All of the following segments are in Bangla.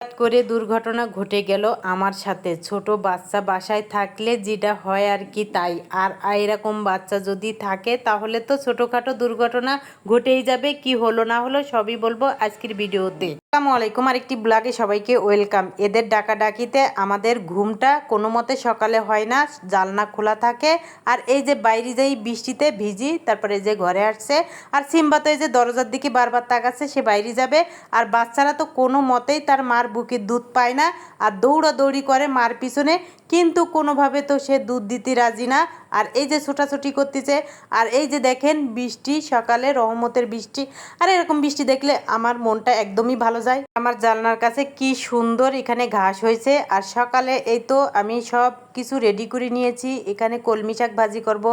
হঠাৎ করে দুর্ঘটনা ঘটে গেল আমার সাথে। ছোট বাচ্চা বাসায় থাকলে যেটা হয় আর কি তাই। আর এরকম বাচ্চা যদি থাকে তাহলে তো ছোটোখাটো দুর্ঘটনা ঘটেই যাবে, কি হলো না হলো সবই বলব আজকের ভিডিওতে। আসসালামু আলাইকুম। আর একটি ব্লগে সবাইকে ওয়েলকাম। এদের ডাকাডাকিতে আমাদের ঘুমটা কোনো মতে সকালে হয় না জালনা খোলা থাকে, আর এই যে বাইরে যাই বৃষ্টিতে ভিজি, তারপরে যে ঘরে আসছে, আর সিম্বা তো এই যে দরজার দিকে বারবার তাকাচ্ছে, সে বাইরে যাবে। আর বাচ্চারা তো কোনো মতেই তার মার বুকে দুধ পায় না, আর দৌড়াদৌড়ি করে মার পিছনে, কিন্তু কোনোভাবে তো সে দুধ দিতে রাজি না আর এই যে ছোটাছুটি করতেছে, আর এই যে দেখেন বৃষ্টি, সকালে রহমতের বৃষ্টি, আর এরকম বৃষ্টি দেখলে আমার মনটা একদমই ভালো যায়। আমার জানলার কাছে কি সুন্দর এখানে ঘাস হয়েছে, আর সকালে এই তো আমি সব কিছু রেডি করে নিয়েছি। এখানে কলমি শাক ভাজি করব,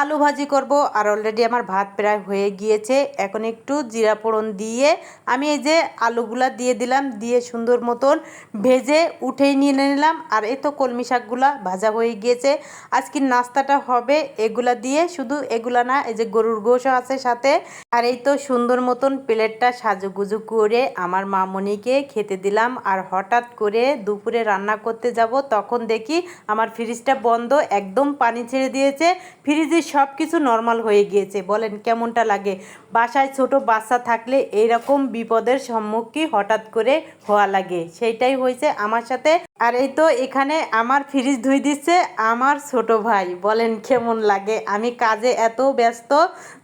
আলু ভাজি করব, আর অলরেডি আমার ভাত প্রায় হয়ে গিয়েছে। এখন একটু জিরা ফোড়ন দিয়ে আমি এই যে আলুগুলা দিয়ে দিলাম, দিয়ে সুন্দর মতন ভেজে উঠেই নিয়ে নিলাম। আর এই তো কলমি শাকগুলা ভাজা হয়ে গিয়েছে। আজকে নাস্তাটা হবে এগুলা দিয়ে, শুধু এগুলা না, এই যে গরুর গোশও আছে সাথে। আর এই তো সুন্দর মতন প্লেটটা সাজুগুজু করে আমার মামনিকে খেতে দিলাম। আর হঠাৎ করে দুপুরে রান্না করতে যাব, তখন দেখি আমার ফ্রিজটা বন্ধ, একদম পানি ছেড়ে দিয়েছে। ফ্রিজে সব কিছু নর্মাল হয়ে গিয়েছে। বলেন কেমনটা লাগে? বাসায় ছোট বাচ্চা থাকলে এইরকম বিপদের সম্মুখীন হঠাৎ করে হওয়া লাগে। সেইটাই হয়েছে আমার সাথে। আর এই তো এখানে আমার ফ্রিজ ধুই দিচ্ছে আমার ছোট ভাই। বলেন কেমন লাগে? আমি কাজে এত ব্যস্ত।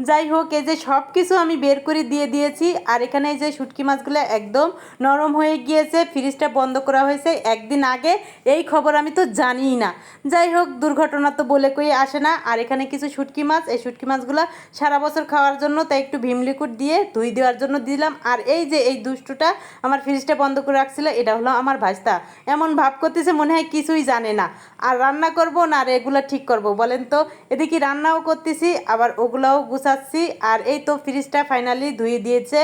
যাই হোক, এই যে সব কিছু আমি বের করে দিয়ে দিয়েছি। আর এখানে এই যে শুটকি মাছগুলো একদম নরম হয়ে গিয়েছে, ফ্রিজটা বন্ধ করা হয়েছে একদিন আগে। এই খবর আমি তো জানিই না। যাই হোক, দুর্ঘটনা তো বলে কই আসে না। আর এখানে কিছু শুটকি মাছ, এই শুটকি মাছগুলো সারা বছর খাওয়ার জন্য তাই একটু ভীম লিকুইড দিয়ে ধুই দেওয়ার জন্য দিলাম। আর এই যে এই দুষ্টুটা আমার ফ্রিজটা বন্ধ করে রাখছিল, এটা হলো আমার ভাস্তা এমন ভাব করতেছে, মনে হয় কিছুই জানে না। আর রান্না করব না, আর এগুলো ঠিক করব, বলেন তো? এদিকে রান্নাও করতেছি, আবার ওগুলাও গুছাচ্ছি, আর এই তো ফ্রিজটা ফাইনালি ধুয়ে দিয়েছে।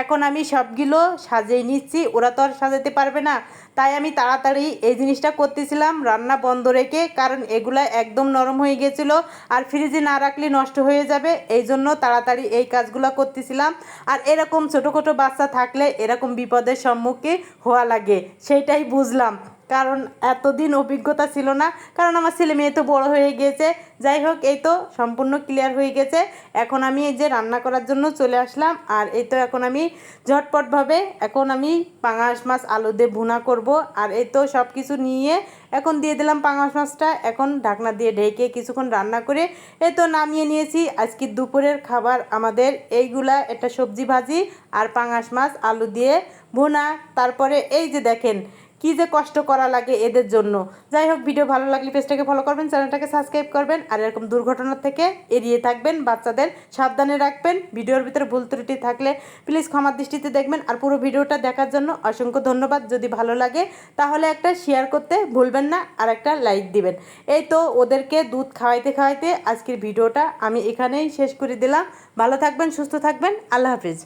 এখন আমি সবগুলো সাজিয়ে নিচ্ছি, ওরা তো আর সাজাতে পারবে না। তাই আমি তাড়াতাড়ি এই জিনিসটা করতেছিলাম, রান্না বন্ধ রেখে, কারণ এগুলা একদম নরম হয়ে গেছিল আর ফ্রিজে না রাখলে নষ্ট হয়ে যাবে, এই জন্য তাড়াতাড়ি এই কাজগুলো করতেছিলাম। আর এরকম ছোটো ছোটো বাচ্চা থাকলে এরকম বিপদের সম্মুখীন হওয়া লাগে, সেইটাই বুঝলাম। কারণ এতদিন অভিজ্ঞতা ছিল না, কারণ আমার ছেলে মেয়ে তো বড় হয়ে গিয়েছে যাই হোক, এই তো সম্পূর্ণ ক্লিয়ার হয়ে গেছে। এখন আমি এই যে রান্না করার জন্য চলে আসলাম, আর এই তো এখন আমি ঝটপটভাবে, এখন আমি পাঙাশ মাছ আলু দিয়ে ভুনা করব। আর এই তো সব কিছু নিয়ে এখন দিয়ে দিলাম পাঙাশ মাছটা। এখন ঢাকনা দিয়ে ঢেকে কিছুক্ষণ রান্না করে এ তো নামিয়ে নিয়েছি। আজকে দুপুরের খাবার আমাদের এইগুলা, একটা সবজি ভাজি আর পাঙাশ মাছ, আলু দিয়ে ভুনা। তারপরে এই যে দেখেন কি যে কষ্ট করা লাগে এদের জন্য। যাই হোক ভিডিও ভালো লাগলে পেজটাকে ফলো করবেন চ্যানেলটাকে সাবস্ক্রাইব করবেন, আর এরকম দুর্ঘটনার থেকে এড়িয়ে থাকবেন বাচ্চাদের। সাবধানে রাখবেন ভিডিওর ভিতরে ভুল ত্রুটি থাকলে প্লিজ ক্ষমার দৃষ্টিতে দেখবেন, আর পুরো ভিডিওটা দেখার জন্য অসংখ্য ধন্যবাদ। যদি ভালো লাগে, তাহলে একটা শেয়ার করতে ভুলবেন না, আর একটা লাইক দিবেন। এই তো ওদেরকে দুধ খাওয়াইতে খাওয়াইতে আজকের ভিডিওটা আমি এখানেই শেষ করে দিলাম। ভালো থাকবেন, সুস্থ থাকবেন, আল্লাহ হাফিজ।